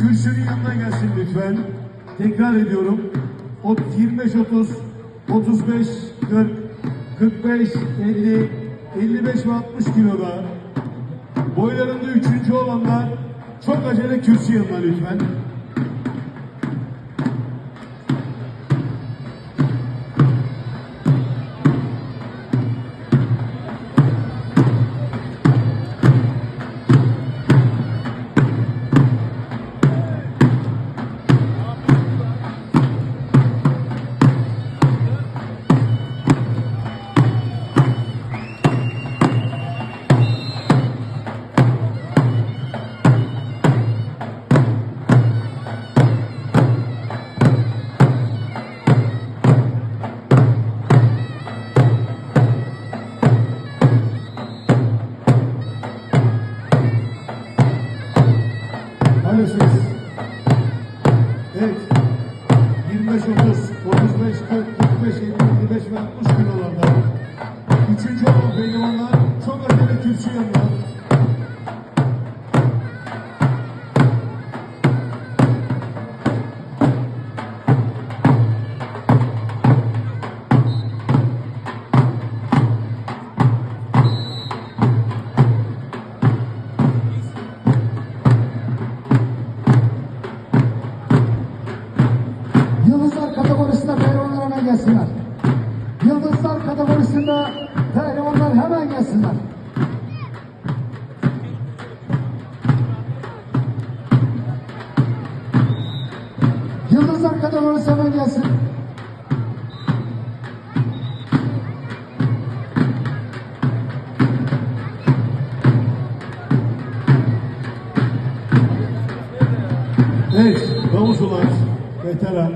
kürsünün yanına gelsin lütfen. Tekrar ediyorum. O 25 30 35 40 45 50 55 ve 60 kiloda boylarında üçüncü olanlar çok acele kürsü yanına lütfen. Maalesef. Evet. 25 30 35 40 45 50 55 ve 60 kilolarda. Üçüncü olan pehlivanlar çok acele kürsü yanına. Yıldızlar kategorisinde pehlivanlar hemen gelsinler. Yıldızlar kategorisi hemen gelsin. Evet. Davuzcular, veteran.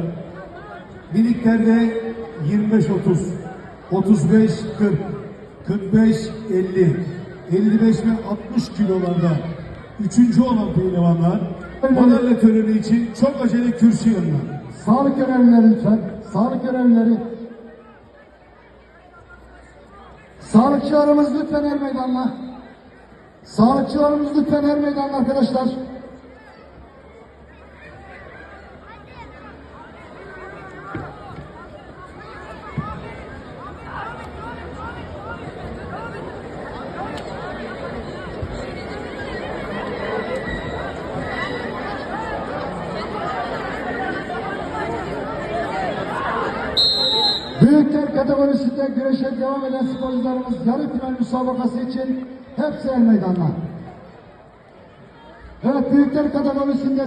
Miniklerde 25 30 35 40 45 50 55 ve 60 kilolarda üçüncü olan pehlivanlar madalya töreni için çok acele kürsü yanına. Sağlık görevlileri lütfen. Sağlık görevlileri. Sağlıkçılarımız lütfen er meydanına. Sağlıkçılarımız lütfen er meydanına arkadaşlar. Büyükler kategorisinde güreşe devam eden sporcularımız yarı final müsabakası için hepsi el meydanına. Evet büyükler kategorisinde